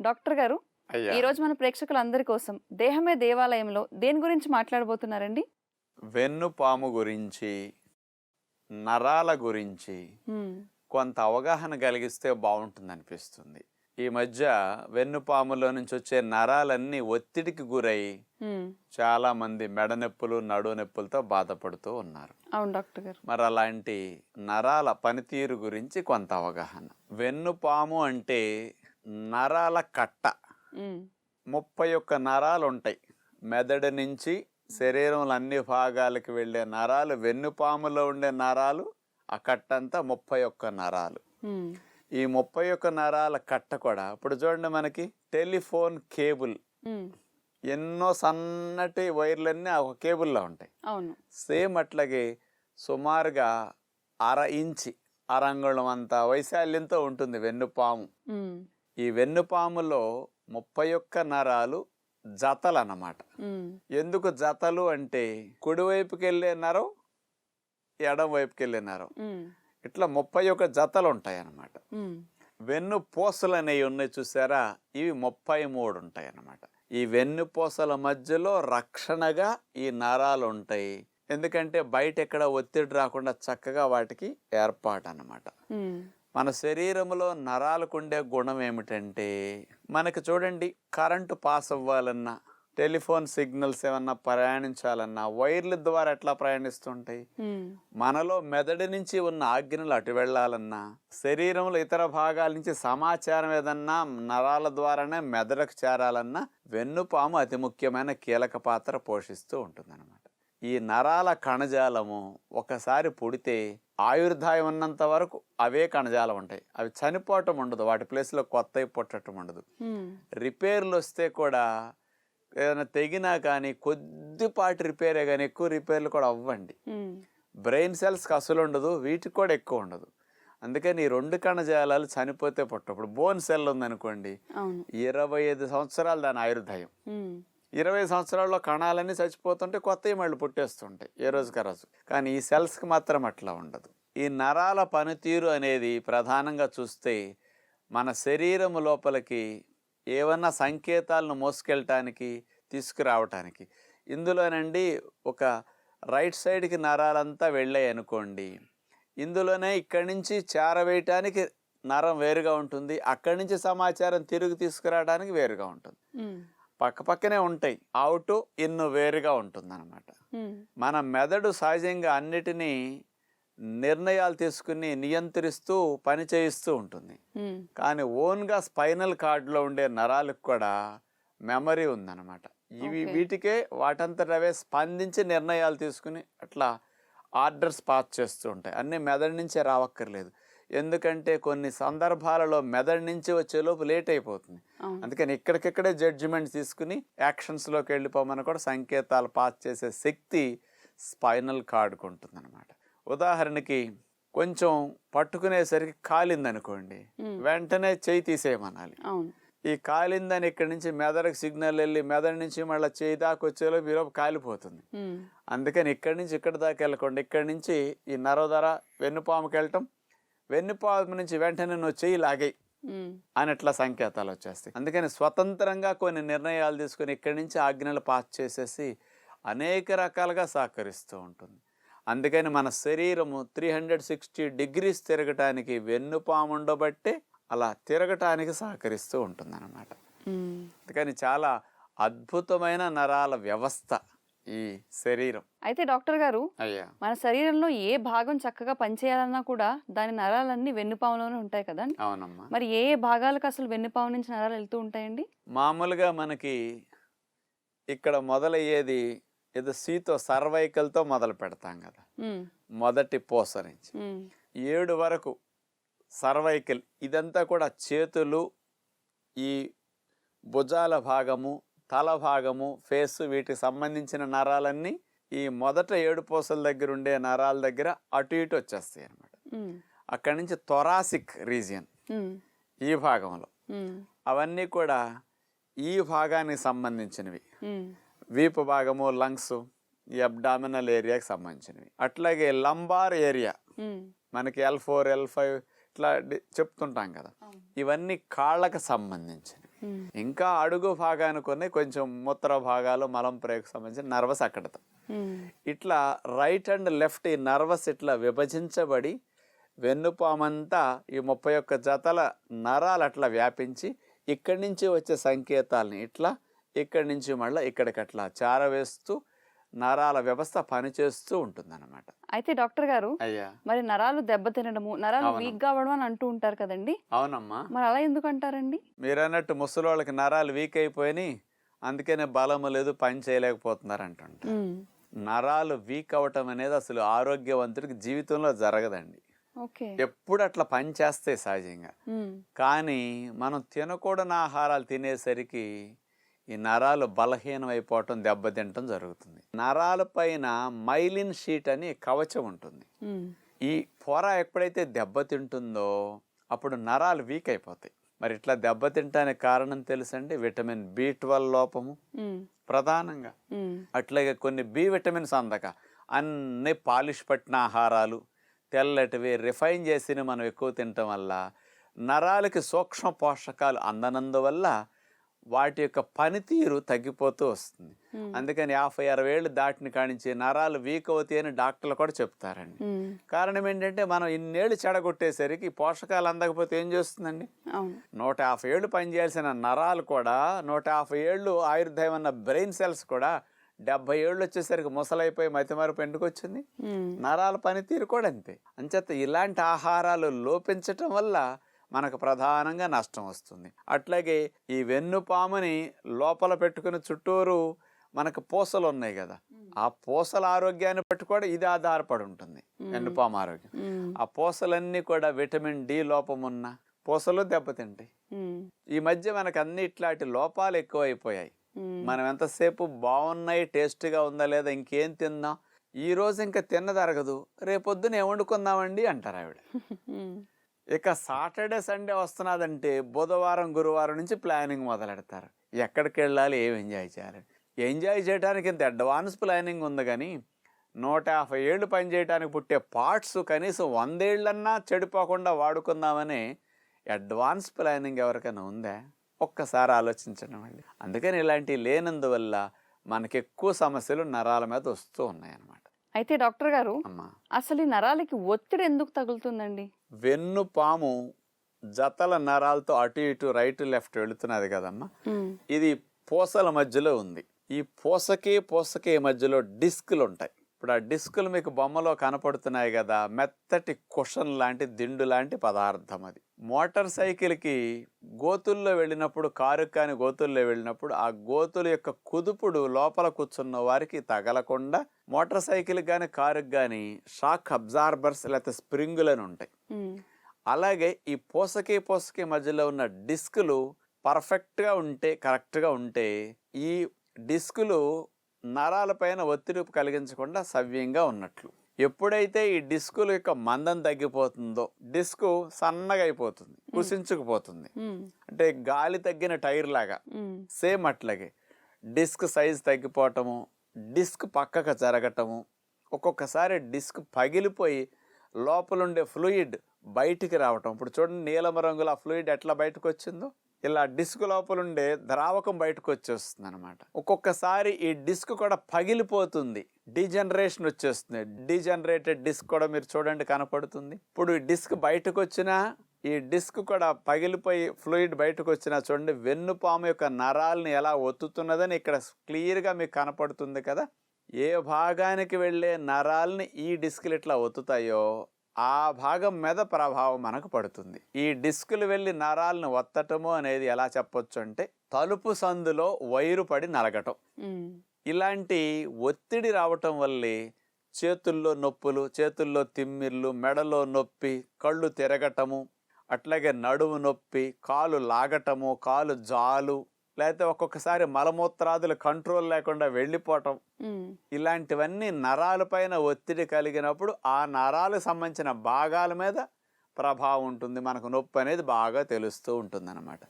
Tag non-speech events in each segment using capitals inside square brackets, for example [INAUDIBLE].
Doctor గారు ఈ రోజు మన ప్రేక్షకులందరి కోసం దేహమే దేవాలయంలో దేని గురించి మాట్లాడబోతున్నారండి? వెన్నుపాము గురించి నరాల గురించి కొంత అవగాహన కలిగిస్తే బాగుంటుంది అనిపిస్తుంది ఈ మధ్య వెన్నుపాములో నుంచి వచ్చే నరాలన్నీ ఒత్తిడికి గురై. చాలా మంది మెడ నొప్పులు నడు నొప్పులతో బాధపడుతూ ఉన్నారు. అవును డాక్టర్ గారు. మరి అలాంటి నరాల పనితీరు గురించి కొంత అవగాహన. వెన్నుపాము అంటే నరాల కట్ట. ముప్పై ఒక్క నరాలు ఉంటాయి మెదడు నుంచి శరీరంలో అన్ని భాగాలకు వెళ్ళే నరాలు వెన్నుపాములో ఉండే నరాలు ఆ కట్టంతా ముప్పై ఒక్క నరాలు ఈ ముప్పై ఒక్క నరాల కట్ట కూడా ఇప్పుడు చూడండి మనకి టెలిఫోన్ కేబుల్. ఎన్నో సన్నటి వైర్లన్నీ ఒక కేబుల్లో ఉంటాయి. అవును. సేమ్ అట్లాగే సుమారుగా అర ఇంచి అరంగుళం అంత వైశాల్యంతో ఉంటుంది వెన్నుపాము. ఈ వెన్నుపాములో ముప్పై ఒక్క నరాలు జతలు అన్నమాట. ఎందుకు జతలు అంటే కుడివైపుకి వెళ్ళే నరం ఎడం వైపుకి వెళ్ళే నరం ఇట్లా ముప్పై ఒక్క జతలు ఉంటాయి అన్నమాట. వెన్ను పూసలు అనేవి ఉన్నాయి చూసారా? ఇవి ముప్పై మూడు ఉంటాయి అన్నమాట ఈ వెన్ను పూసల మధ్యలో రక్షణగా ఈ నరాలు ఉంటాయి ఎందుకంటే బయట ఎక్కడ ఒత్తిడి రాకుండా చక్కగా వాటికి ఏర్పాటు అన్నమాట మన శరీరంలో నరాలకు ఉండే గుణం ఏమిటంటే మనకి చూడండి కరెంటు పాస్ అవ్వాలన్నా టెలిఫోన్ సిగ్నల్స్ ఏమన్నా ప్రయాణించాలన్నా వైర్ల ద్వారా ఎట్లా ప్రయాణిస్తుంటాయి. మనలో మెదడు నుంచి ఉన్న ఆజ్ఞలు అటు వెళ్ళాలన్నా శరీరంలో ఇతర భాగాల నుంచి సమాచారం ఏదన్నా నరాల ద్వారానే మెదడుకు చేరాలన్నా వెన్నుపాము అతి ముఖ్యమైన కీలక పాత్ర పోషిస్తూ ఉంటుందన్నమాట ఈ నరాల కణజాలము ఒకసారి పుడితే ఆయుర్దాయం ఉన్నంత వరకు అవే కణజాలం ఉంటాయి. అవి చనిపోవటం ఉండదు. వాటి ప్లేస్లో కొత్తవి పుట్టడం ఉండదు. రిపేర్లు వస్తే కూడా ఏదైనా తెగినా కానీ కొద్దిపాటి రిపేరే కానీ ఎక్కువ రిపేర్లు కూడా అవ్వండి. బ్రెయిన్ సెల్స్కి అసలు ఉండదు. వీటికి కూడా ఎక్కువ ఉండదు. అందుకని ఈ రెండు కణజాలాలు చనిపోతే పుట్టవు. ఇప్పుడు బోన్ సెల్ ఉందనుకోండి ఇరవై ఐదు సంవత్సరాలు దాని ఆయుర్దాయం. ఇరవై సంవత్సరాల్లో కణాలన్నీ చచ్చిపోతుంటే కొత్తవి మళ్ళీ పుట్టేస్తుంటాయి ఏ రోజుకి రోజు. కానీ ఈ సెల్స్కి మాత్రం అట్లా ఉండదు. ఈ నరాల పనితీరు అనేది ప్రధానంగా చూస్తే మన శరీరం లోపలికి ఏమన్నా సంకేతాలను మోసుకెళ్ళటానికి తీసుకురావటానికి. ఇందులోనండి ఒక రైట్ సైడ్కి నరాలంతా వెళ్ళాయి అనుకోండి. ఇందులోనే ఇక్కడి నుంచి చేరవేయటానికి నరం వేరుగా ఉంటుంది. అక్కడి నుంచి సమాచారం తిరిగి తీసుకురావడానికి వేరుగా ఉంటుంది. హ్మ్, పక్క పక్కనే ఉంటాయి. అవుట్ ఇన్ను వేరుగా ఉంటుంది అనమాట హ్మ్. మన మెదడు సహజంగా అన్నిటినీ నిర్ణయాలు తీసుకుని నియంత్రిస్తూ పని చేయిస్తూ ఉంటుంది. కానీ ఓన్గా స్పైనల్ కార్డులో ఉండే నరాలకు కూడా మెమరీ ఉందన్నమాట. ఇవి. వీటికే వాటంతట అవే స్పందించి నిర్ణయాలు తీసుకుని అట్లా ఆర్డర్స్ పాస్ చేస్తూ ఉంటాయి. అన్నీ మెదడు నుంచే రావక్కర్లేదు. ఎందుకంటే కొన్ని సందర్భాలలో మెదడు నుంచి వచ్చేలోపు లేట్ అయిపోతుంది. అందుకని ఇక్కడికిక్కడే జడ్జిమెంట్ తీసుకుని యాక్షన్స్లోకి వెళ్ళిపోమని కూడా సంకేతాలు పాస్ చేసే శక్తి స్పైనల్ కార్డుకు ఉంటుందన్నమాట. ఉదాహరణకి కొంచెం పట్టుకునేసరికి కాలిందనుకోండి. వెంటనే చేయి తీసేయమనాలి. ఈ కాలిందని ఇక్కడి నుంచి మెదడుకు సిగ్నల్ వెళ్ళి మెదడు నుంచి మళ్ళీ చేయి దాకా వచ్చేలో మీరు కాలిపోతుంది. అందుకని ఇక్కడి నుంచి ఇక్కడి దాకా వెళ్ళకుండా ఇక్కడి నుంచి ఈ నరోదర వెన్నుపాముకి వెళ్ళటం వెన్నుపాము నుంచి వెంటనే నువ్వు చేయి లాగేయి. అని అట్లా సంకేతాలు వచ్చేస్తాయి అందుకని స్వతంత్రంగా కొన్ని నిర్ణయాలు తీసుకొని ఇక్కడి నుంచి ఆజ్ఞలు పాస్ చేసేసి అనేక రకాలుగా సహకరిస్తూ ఉంటుంది అందుకని మన శరీరము త్రీ హండ్రెడ్ సిక్స్టీ డిగ్రీస్ తిరగటానికి వెన్నుపాము ఉండబట్టే అలా తిరగటానికి సహకరిస్తూ ఉంటుందన్నమాట హ్మ్. అందుకని చాలా అద్భుతమైన నరాల వ్యవస్థ ఈ శరీరం. అయితే డాక్టర్ గారు అయ్యా. మన శరీరంలో ఏ భాగం చక్కగా పనిచేయాలన్నా కూడా దాని నరాలన్నీ వెన్నుపాములోనే ఉంటాయి కదండి? అవునమ్మా. మరి ఏ ఏ భాగాలకు అసలు వెన్నుపాము నుంచి నరాలు వెళ్తూ ఉంటాయండి? మామూలుగా మనకి ఇక్కడ మొదలయ్యేది ఏదో సీతో సర్వైకల్తో మొదలు పెడతాం కదా. మొదటి పూస నుంచి. ఏడు వరకు సర్వైకల్ ఇదంతా కూడా చేతులు ఈ భుజాల భాగము తల భాగము ఫేస్ వీటికి సంబంధించిన నరాలన్నీ ఈ మొదట ఏడు పూసల దగ్గర ఉండే నరాల దగ్గర అటు ఇటు వచ్చేస్తాయి అన్నమాట. హ్మ్, అక్కడి నుంచి థొరాసిక్ రీజియన్ ఈ భాగంలో. అవన్నీ కూడా ఈ భాగానికి సంబంధించినవి. వీపు భాగము లంగ్స్ ఈ అబ్డామినల్ ఏరియాకి సంబంధించినవి. అట్లాగే లంబార్ ఏరియా మనకి ఎల్ ఫోర్ ఎల్ ఫైవ్ ఇట్లా చెప్తుంటాం కదా. ఇవన్నీ కాళ్ళకు సంబంధించినవి. ఇంకా అడుగు భాగానికి కొంచెం మూత్ర భాగాలు మలం ప్రేకు సంబంధించిన నర్వస్ అక్కడ ఇట్లా రైట్ అండ్ లెఫ్ట్ ఈ నర్వస్ ఇట్లా విభజించబడి వెన్నుపామంతా ఈ ముప్పై ఒక్క జతల నరాలు అట్లా వ్యాపించి ఇక్కడి నుంచి వచ్చే సంకేతాలని ఇట్లా ఇక్కడి నుంచి మళ్ళీ ఇక్కడికి అట్లా చారవేస్తూ నరాల వ్యవస్థ పనిచేస్తూ ఉంటుందన్నమాట. అయితే డాక్టర్ గారు అయ్యా. మరి నరాలు దెబ్బతినడము నరాలు అవును. వీక్ కావడం అని అంటూ ఉంటారు కదండి. అవునమ్మా. మరి అలా ఎందుకు అంటారండి? మీరు అన్నట్టు ముసలోళ్ళకి నరాలు వీక్ అయిపోయినాయి అందుకనే బలము లేదు పని చేయలేకపోతున్నారు అంటుంట నరాలు వీక్ అవటం అనేది అసలు ఆరోగ్యవంతుడికి జీవితంలో జరగదండి. ఓకే. ఎప్పుడు అట్లా పని చేస్తాయి సహజంగా. కానీ మనం తినకూడని ఆహారాలు తినేసరికి ఈ నరాలు బలహీనం అయిపోవటం దెబ్బతింటం జరుగుతుంది. నరాల పైన మైలిన్ షీట్ అని కవచం ఉంటుంది. ఈ పొర ఎప్పుడైతే దెబ్బతింటుందో అప్పుడు నరాలు వీక్ అయిపోతాయి. మరి ఇట్లా దెబ్బతింటానికి కారణం తెలుసండి? విటమిన్ బి ట్వెల్వ్ లోపము. ప్రధానంగా. అట్లాగే కొన్ని బి విటమిన్స్ అందక. అన్ని పాలిష్ పట్టిన ఆహారాలు తెల్లటివి రిఫైన్ చేసిన మనం ఎక్కువ తినటం వల్ల నరాలకి సూక్ష్మ పోషకాలు అందనందువల్ల వాటి యొక్క పనితీరు తగ్గిపోతూ వస్తుంది. అందుకని యాభై అరవై ఏళ్ళు దాటిన కానించి నరాలు వీక్ అవుతాయి అని డాక్టర్లు కూడా చెప్తారండి. కారణం ఏంటంటే మనం ఇన్నేళ్ళు చెడగొట్టేసరికి పోషకాలు అందకపోతే ఏం చేస్తుందండి? నూట యాభై ఏళ్ళు పనిచేయాల్సిన నరాలు కూడా నూట యాభై ఏళ్ళు ఆయుర్దాయం అన్న బ్రెయిన్ సెల్స్ కూడా డెబ్బై ఏళ్ళు వచ్చేసరికి ముసలైపోయి మతిమరుపు ఎందుకు వచ్చింది? నరాల పనితీరు కూడా అంతే. అంచేత ఇలాంటి ఆహారాలు లోపించటం వల్ల మనకు ప్రధానంగా నష్టం వస్తుంది. అట్లాగే ఈ వెన్నుపాముని లోపల పెట్టుకుని చుట్టూరు మనకు పూసలు ఉన్నాయి కదా ఆ పూసల ఆరోగ్యాన్ని బట్టి కూడా ఇది ఆధారపడి ఉంటుంది. వెన్నుపాము ఆరోగ్యం. ఆ పూసలన్నీ కూడా విటమిన్ డి లోపం ఉన్న పూసలు దెబ్బతింటాయి. ఈ మధ్య మనకు అన్ని ఇట్లాంటి లోపాలు ఎక్కువైపోయాయి. మనం ఎంతసేపు బాగున్నాయి టేస్ట్గా ఉందా లేదా ఇంకేం తిందాం? ఈ రోజు ఇంకా తిన్నదరగదు రేపొద్దున ఏం వండుకుందామండి? అంటారు ఆవిడ. [LAUGHS] ఇక సాటర్డే సండే వస్తున్నదంటే బుధవారం గురువారం నుంచి ప్లానింగ్ మొదలెడతారు. ఎక్కడికి వెళ్ళాలి ఏం ఎంజాయ్ చేయాలి? ఎంజాయ్ చేయడానికి ఇంత అడ్వాన్స్ ప్లానింగ్ ఉంది కానీ నూట యాభై ఏళ్ళు పనిచేయడానికి పుట్టే పార్ట్స్ కనీసం వందేళ్ళన్నా చెడిపోకుండా వాడుకుందామని అడ్వాన్స్ ప్లానింగ్ ఎవరికైనా ఉందా? ఒక్కసారి ఆలోచించండి మళ్ళీ. అందుకని ఇలాంటివి లేనందువల్ల మనకి ఎక్కువ సమస్యలు నరాల మీద వస్తూ ఉన్నాయన్నమాట. అయితే డాక్టర్ గారు అమ్మా. అసలు ఈ నరాలకి ఒత్తిడి ఎందుకు తగులుతుందండి? వెన్ను పాము జతల నరాలతో అటు ఇటు రైట్ లెఫ్ట్ వెళుతున్నది కదమ్మా. ఇది పూసల మధ్యలో ఉంది. ఈ పూసకి పూసకి మధ్యలో డిస్కులు ఉంటాయి ఇప్పుడు ఆ డిస్కులు మీకు బొమ్మలో కనపడుతున్నాయి కదా మెత్తటి కుషన్ లాంటి దిండు లాంటి పదార్థం అది. మోటార్ సైకిల్కి గోతుల్లో వెళ్ళినప్పుడు కారు కాని గోతుల్లో వెళ్ళినప్పుడు ఆ గోతుల యొక్క కుదుపుడు లోపల కూర్చున్న వారికి తగలకుండా మోటార్ సైకిల్ కానీ కారుకి కానీ షాక్ అబ్జార్బర్స్ లేకపోతే స్ప్రింగులు అని ఉంటాయి. అలాగే ఈ పూసకి పూసకి మధ్యలో ఉన్న డిస్కులు పర్ఫెక్ట్గా ఉంటే కరెక్ట్గా ఉంటే ఈ డిస్కులు నరాలపైన ఒత్తిడి కలిగించకుండా సవ్యంగా ఉన్నట్లు. ఎప్పుడైతే ఈ డిస్కుల యొక్క మందం తగ్గిపోతుందో డిస్కు సన్నగా అయిపోతుంది కుసించుకుపోతుంది. అంటే గాలి తగ్గిన టైర్ లాగా. సేమ్ అట్లాగే. డిస్క్ సైజ్ తగ్గిపోవటము డిస్క్ పక్కకు జరగటము ఒక్కొక్కసారి డిస్క్ పగిలిపోయి లోపలుండే ఫ్లూయిడ్ బయటికి రావటం. ఇప్పుడు చూడండి నీలం రంగుల ఫ్లూయిడ్ ఎట్లా బయటకు వచ్చిందో ఇలా డిస్క్ లోపలుండే ద్రావకం బయటకు వచ్చేస్తుంది అనమాట ఒక్కొక్కసారి ఈ డిస్క్ కూడా పగిలిపోతుంది. డీజనరేషన్ వచ్చేస్తుంది. డీజనరేటెడ్ డిస్క్ కూడా మీరు చూడండి కనపడుతుంది. ఇప్పుడు ఈ డిస్క్ బయటకు వచ్చినా ఈ డిస్క్ కూడా పగిలిపోయి ఫ్లూయిడ్ బయటకు వచ్చినా చూడండి వెన్నుపాము యొక్క నరాల్ని ఎలా ఒత్తుతున్నదని ఇక్కడ క్లియర్గా మీకు కనపడుతుంది కదా. ఏ భాగానికి వెళ్ళే నరాల్ని ఈ డిస్కులు ఇట్లా ఒత్తుతాయో ఆ భాగం మీద ప్రభావం మనకు పడుతుంది. ఈ డిస్కులు వెళ్ళి నరాలను ఒత్తటము అనేది ఎలా చెప్పొచ్చు అంటే తలుపు సందులో వైరు పడి నలగటం. ఇలాంటి ఒత్తిడి రావటం వల్లే చేతుల్లో నొప్పులు చేతుల్లో తిమ్మిర్లు మెడలో నొప్పి కళ్ళు తిరగటము అట్లాగే నడుము నొప్పి కాలు లాగటము కాలు జాలు లేకపోతే ఒక్కొక్కసారి మలమూత్రాదులు కంట్రోల్ లేకుండా వెళ్ళిపోవటం. ఇలాంటివన్నీ నరాలపైన ఒత్తిడి కలిగినప్పుడు ఆ నరాలకు సంబంధించిన భాగాల మీద ప్రభావం ఉంటుంది. మనకు నొప్పి అనేది బాగా తెలుస్తూ ఉంటుంది అనమాట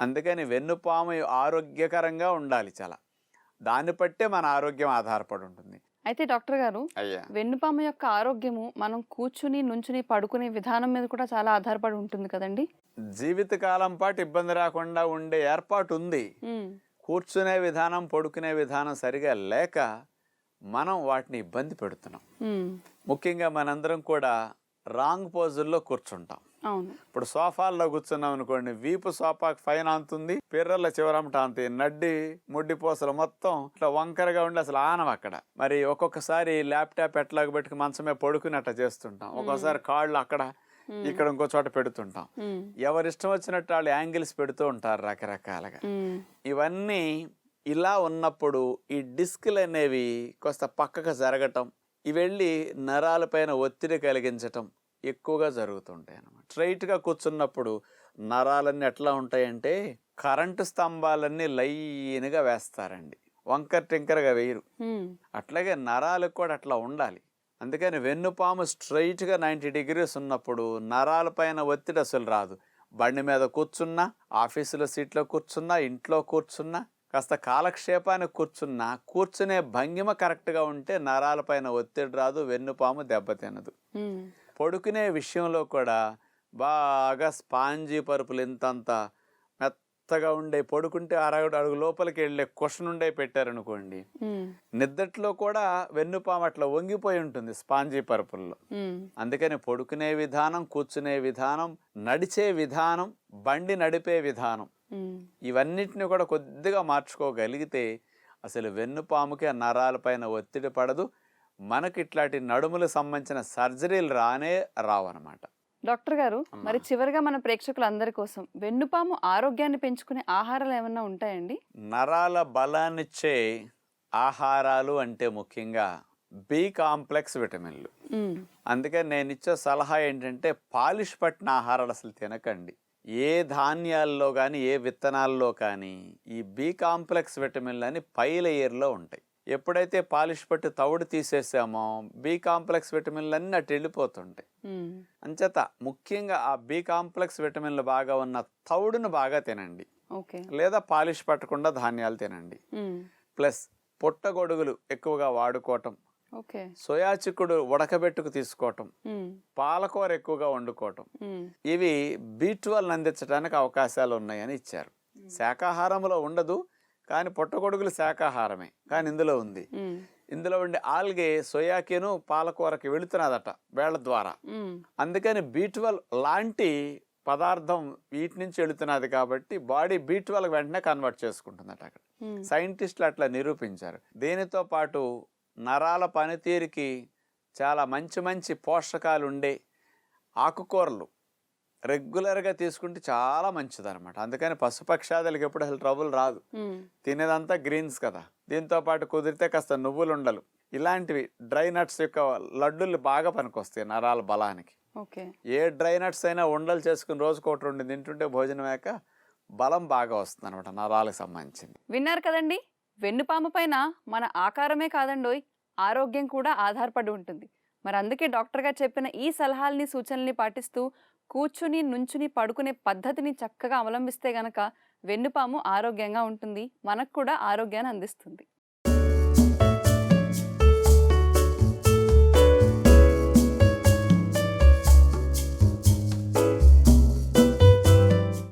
అందుకని వెన్నుపాము ఆరోగ్యకరంగా ఉండాలి చాలా. దాన్ని బట్టే మన ఆరోగ్యం ఆధారపడి ఉంటుంది. అయితే డాక్టర్ గారు వెన్నుపాము యొక్క ఆరోగ్యము మనం కూర్చుని నుంచుని పడుకునే విధానం మీద కూడా చాలా ఆధారపడి ఉంటుంది కదండి? జీవితకాలం పాటు ఇబ్బంది రాకుండా ఉండే ఏర్పాటు ఉంది కూర్చునే విధానం పడుకునే విధానం సరిగా లేక మనం వాటిని ఇబ్బంది పెడుతున్నాం. ముఖ్యంగా మనందరం కూడా రాంగ్ పోజుల్లో కూర్చుంటాం. ఇప్పుడు సోఫాల్లో కూర్చున్నాం అనుకోండి వీపు సోఫాకి పైన అంతుంది పిర్రల చివరమట అంతే నడ్డి ముడ్డి పూసలు మొత్తం ఇట్లా వంకరగా ఉండి అసలు ఆనం అక్కడ. మరి ఒక్కొక్కసారి ల్యాప్టాప్ ఎట్లాగ పెట్టుకు మంచమే పడుకుని అట్లా చేస్తుంటాం ఒక్కోసారి కాళ్ళు అక్కడ ఇక్కడ ఇంకో చోట పెడుతుంటాం. ఉమ్, ఎవరి ఇష్టం వచ్చినట్టు వాళ్ళు యాంగిల్స్ పెడుతూ ఉంటారు రకరకాలుగా. ఇవన్నీ ఇలా ఉన్నప్పుడు ఈ డిస్కులు అనేవి కొంత పక్కకు జరగటం ఇవి వెళ్ళి నరాలపైన ఒత్తిడి కలిగించటం ఎక్కువగా జరుగుతుంటాయి అన్నమాట. స్ట్రైట్గా కూర్చున్నప్పుడు నరాలన్నీ ఎట్లా ఉంటాయంటే కరెంటు స్తంభాలన్నీ లైన్గా వేస్తారండి. వంకర టింకరగా వేయరు. అట్లాగే నరాలకు కూడా అట్లా ఉండాలి. అందుకని వెన్నుపాము స్ట్రైట్గా నైంటీ డిగ్రీస్ ఉన్నప్పుడు నరాలపైన ఒత్తిడి అసలు రాదు. బండి మీద కూర్చున్నా ఆఫీసులో సీట్లో కూర్చున్నా ఇంట్లో కూర్చున్నా కాస్త కాలక్షేపానికి కూర్చున్నా కూర్చునే భంగిమ కరెక్ట్గా ఉంటే నరాలపైన ఒత్తిడి రాదు వెన్నుపాము దెబ్బతినదు. పడుకునే విషయంలో కూడా బాగా స్పాంజీ పరుపులు ఇంతంత మెత్తగా ఉండే పడుకుంటే అరగడు అడుగు లోపలికి వెళ్ళే కుషన్ ఉండే పెట్టారనుకోండి. నిద్దట్లో కూడా వెన్నుపాము అట్లా వంగిపోయి ఉంటుంది స్పాంజీ పరుపుల్లో. అందుకని పడుకునే విధానం కూర్చునే విధానం నడిచే విధానం బండి నడిపే విధానం ఇవన్నిటిని కూడా కొద్దిగా మార్చుకోగలిగితే అసలు వెన్నుపాముకి ఆ నరాలపైన ఒత్తిడి పడదు. మనకి ఇట్లాంటి నడుములకు సంబంధించిన సర్జరీలు రానే రావన్నమాట. డాక్టర్ గారు. మరి చివరిగా మన ప్రేక్షకులందరి కోసం వెన్నుపాము ఆరోగ్యాన్ని పెంచుకునే ఆహారాలు ఏమన్నా ఉంటాయండి? నరాల బలాన్నిచ్చే ఆహారాలు అంటే ముఖ్యంగా బి కాంప్లెక్స్ విటమిన్లు. ఉమ్, అందుకని నేను ఇచ్చే సలహా ఏంటంటే పాలిష్ పట్టిన ఆహారాలు అసలు తినకండి. ఏ ధాన్యాల్లో కానీ ఏ విత్తనాల్లో కానీ ఈ బి కాంప్లెక్స్ విటమిన్లు అని పై లేయర్లో ఉంటాయి. ఎప్పుడైతే పాలిష్ పట్టి తవుడు తీసేసామో బి కాంప్లెక్స్ విటమిన్లు అన్నీ అటు వెళ్ళిపోతుంటాయి అంచేత ముఖ్యంగా ఆ బి కాంప్లెక్స్ విటమిన్లు బాగా ఉన్న తవుడును బాగా తినండి. లేదా పాలిష్ పట్టకుండా ధాన్యాలు తినండి. ప్లస్ పుట్టగొడుగులు ఎక్కువగా వాడుకోవటం. సోయా చిక్కుడు ఉడకబెట్టుకు తీసుకోవటం. పాలకూర ఎక్కువగా వండుకోవటం. ఇవి బీ ట్వెల్వ్ అందించడానికి అవకాశాలు ఉన్నాయని ఇచ్చారు శాకాహారంలో ఉండదు కానీ పుట్టగొడుగులు శాకాహారమే కానీ ఇందులో ఉంది. ఇందులో ఉండే ఆల్గే సోయాకిను పాలకూరకి వెళుతున్నదట వేళ్ళ ద్వారా. అందుకని బీ ట్వెల్వ్ లాంటి పదార్థం వీటి నుంచి వెళుతున్నది కాబట్టి బాడీ బీ ట్వెల్వ్ వెంటనే కన్వర్ట్ చేసుకుంటుందట అక్కడ. సైంటిస్టులు అట్లా నిరూపించారు. దీనితో పాటు నరాల పనితీరుకి చాలా మంచి మంచి పోషకాలు ఉండే ఆకుకూరలు రెగ్యులర్గా తీసుకుంటే చాలా మంచిదన్నమాట. అందుకని పశుపక్షాదులకి ఎప్పుడు అసలు ట్రబుల్ రాదు. తినేదంతా గ్రీన్స్ కదా. దీంతో పాటు కుదిరితే కాస్త నువ్వులు ఉండలు ఇలాంటివి డ్రై నట్స్ యొక్క లడ్డులు బాగా పనికొస్తాయి నరాల బలానికి. ఓకే. ఏ డ్రై నట్స్ అయినా ఉండలు చేసుకుని రోజుకు ఒకటి రెండు తింటుంటే భోజనం అయ్యాక బలం బాగా వస్తుంది అనమాట నరాలకు సంబంధించింది. విన్నారు కదండి? వెన్నుపాము పైన మన ఆకారమే కాదండోయ్ ఆరోగ్యం కూడా ఆధారపడి ఉంటుంది. మరి అందుకే డాక్టర్ గారు చెప్పిన ఈ సలహాలని సూచనల్ని పాటిస్తూ కూర్చుని నుంచుని పడుకునే పద్ధతిని చక్కగా అవలంబిస్తే గనక వెన్నుపాము ఆరోగ్యంగా ఉంటుంది. మనకు కూడా ఆరోగ్యాన్ని అందిస్తుంది.